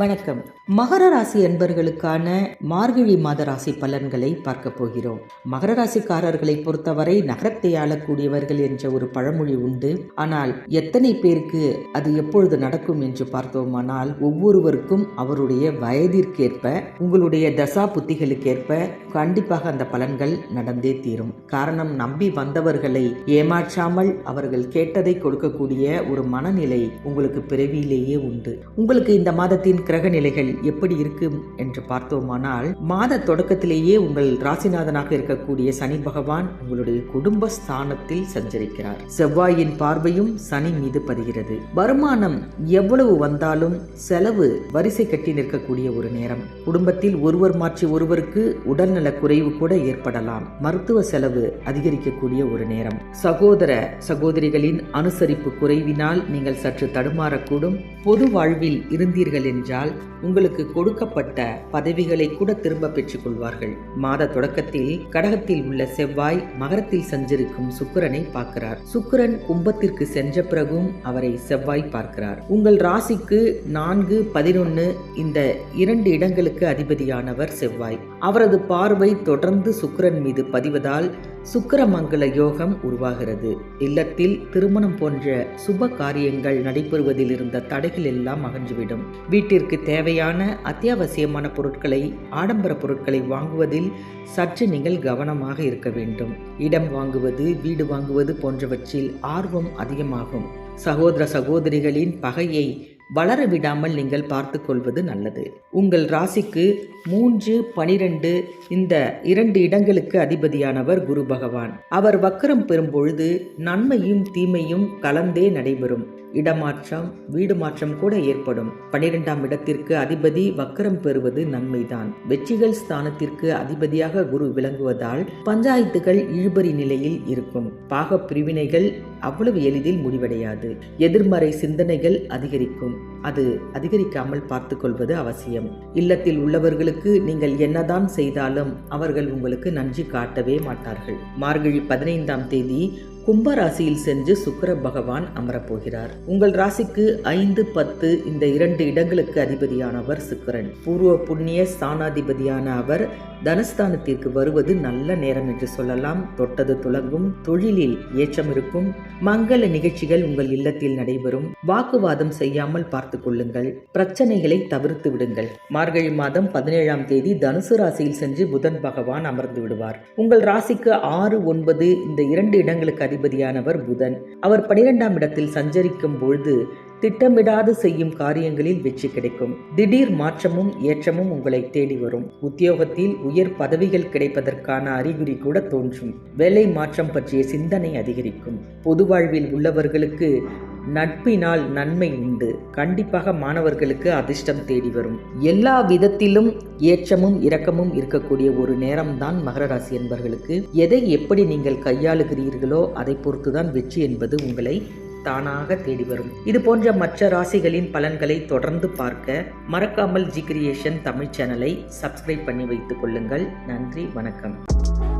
வணக்கம். மகர ராசி என்பர்களுக்கான மார்கழி மாத ராசி பலன்களை பார்க்க போகிறோம். மகர ராசிக்காரர்களை பொறுத்தவரை நகரத்தை ஆளக்கூடியவர்கள் என்ற ஒரு பழமொழி உண்டு. ஆனால் எத்தனை பேருக்கு அது எப்பொழுது நடக்கும் என்று பார்த்தோமானால் ஒவ்வொருவருக்கும் அவருடைய வயதிற்கேற்ப உங்களுடைய தசா புத்திகளுக்கேற்ப கண்டிப்பாக அந்த பலன்கள் நடந்தே தீரும். காரணம் நம்பி வந்தவர்களை ஏமாற்றாமல் அவர்கள் கேட்டதை கொடுக்கக்கூடிய ஒரு மனநிலை உங்களுக்கு பிறவியிலேயே உண்டு. உங்களுக்கு இந்த மாதத்தின் கிரக நிலைகள் எப்படி இருக்கும் என்று பார்த்தோமானால் மாத தொடக்கத்திலேயே உங்கள் ராசிநாதனாக இருக்கக்கூடிய சனி பகவான் உங்களுடைய குடும்ப ஸ்தானத்தில் சஞ்சரிக்கிறார். செவ்வாயின் பார்வையும் சனி மீது பதிகிறது. வருமானம் எவ்வளவு வந்தாலும் செலவு வரிசை கட்டி நிற்கக்கூடிய ஒரு நேரம். குடும்பத்தில் ஒருவர் மாற்றி ஒருவருக்கு உடல்நல குறைவு கூட ஏற்படலாம். மருத்துவ செலவு அதிகரிக்கக்கூடிய ஒரு நேரம். சகோதர சகோதரிகளின் அனுசரிப்பு குறைவினால் நீங்கள் சற்று தடுமாறக்கூடும். பொது வாழ்வில் இருந்தீர்கள் என்றால் உங்களுக்கு கொடுக்கப்பட்ட பதவிகளை கூட திரும்ப பெற்றுக் கொள்வார்கள் மாத தொடக்கத்தில் கடகத்தில் உள்ள செவ்வாய் மகரத்தில் சஞ்சரிக்கும் சுக்கிரனை பார்க்கிறார். சுக்கிரன் கும்பத்திற்கு சென்ற பிறகும் அவரை செவ்வாய் பார்க்கிறார். உங்கள் ராசிக்கு நான்கு பதினொன்னு இந்த இரண்டு இடங்களுக்கு அதிபதியானவர் செவ்வாய். அவரது பார்வை தொடர்ந்து சுக்கிரன் மீது பதிவதால் சுக்கிரமங்கல யோகம் உருவாகிறது. இல்லத்தில் திருமணம் போன்ற சுப காரியங்கள் நடைபெறுவதில் இருந்த தடைகள் எல்லாம் அகன்றுவிடும். வீட்டிற்கு தேவையான அத்தியாவசியமான பொருட்களை ஆடம்பர பொருட்களை வாங்குவதில் சற்று நீங்கள் கவனமாக இருக்க வேண்டும். இடம் வாங்குவது வீடு வாங்குவது போன்றவற்றில் ஆர்வம் அதிகமாகும். சகோதர சகோதரிகளின் பகையை வளர விடாமல் நீங்கள் பார்த்து கொள்வது நல்லது. உங்கள் ராசிக்கு மூன்று பனிரெண்டு இந்த இரண்டு இடங்களுக்கு அதிபதியானவர் குரு பகவான். அவர் வக்கரம் பெறும் பொழுது நன்மையும் தீமையும் கலந்தே நடைபெறும். இடமாற்றம் வீடு மாற்றம் கூட ஏற்படும். பனிரெண்டாம் இடத்திற்கு அதிபதி வக்கரம் பெறுவது நன்மைதான். வெற்றிகள் ஸ்தானத்திற்கு அதிபதியாக குரு விளங்குவதால் பஞ்சாயத்துகள் இழுபறி நிலையில் இருக்கும். பாக பிரிவினைகள் அவ்வளவு எளிதில் முடிவடையாது. எதிர்மறை சிந்தனைகள் அதிகரிக்கும். அது அதிகரிக்காமல் பார்த்து கொள்வது அவசியம். இல்லத்தில் உள்ளவர்களுக்கு நீங்கள் என்னதான் செய்தாலும் அவர்கள் உங்களுக்கு நன்றி காட்டவே மாட்டார்கள். மார்கழி பதினைந்தாம் தேதி கும்பராசியில் சென்று சுக்கர பகவான் அமரப்போகிறார். உங்கள் ராசிக்கு ஐந்து பத்து இந்த இரண்டு இடங்களுக்கு அதிபதியானவர் சுக்கரன். பூர்வ புண்ணிய ஸ்தானாதிபதியான அவர் தனஸ்தானத்திற்கு வருவது நல்ல நேரம் என்று சொல்லலாம். தொட்டது துளங்கும் தொழிலில் ஏற்றம் இருக்கும். மங்கள நிகழ்ச்சிகள் உங்கள் இல்லத்தில் நடைபெறும். வாக்குவாதம் செய்யாமல் பார்த்து கொள்ளுங்கள். பிரச்சனைகளை தவிர்த்து விடுங்கள். மார்கழி மாதம் பதினேழாம் தேதி தனுசு ராசியில் சென்று புதன் பகவான் அமர்ந்து விடுவார். உங்கள் ராசிக்கு ஆறு ஒன்பது இந்த இரண்டு இடங்களுக்கு அதிபதியானவர் புதன். அவர் பனிரெண்டாம் இடத்தில் சஞ்சரிக்கும் பொழுது திட்டமிடாது செய்யும் காரியங்களில் வெற்றி கிடைக்கும். திடீர் மாற்றமும் ஏற்றமும் உங்களை தேடி வரும். உத்தியோகத்தில் உயர் பதவிகள் கிடைப்பதற்கான அறிகுறி கூட தோன்றும். வேலை மாற்றம் பற்றிய சிந்தனை அதிகரிக்கும். பொது வாழ்வில் உள்ளவர்களுக்கு நட்பினால் நன்மை உண்டு. கண்டிப்பாக மாணவர்களுக்கு அதிர்ஷ்டம் தேடி வரும். எல்லா விதத்திலும் ஏற்றமும் இரக்கமும் இருக்கக்கூடிய ஒரு நேரம்தான் மகர ராசி என்பவர்களுக்கு எதை எப்படி நீங்கள் கையாளுகிறீர்களோ அதை பொறுத்துதான் வெற்றி என்பது உங்களை தானாக தேடி வரும். இது போன்ற மற்ற ராசிகளின் பலன்களை தொடர்ந்து பார்க்க மறக்காமல் ஜி கிரியேஷன் தமிழ் சேனலை சப்ஸ்கிரைப் பண்ணி வைத்துக் கொள்ளுங்கள். நன்றி வணக்கம்.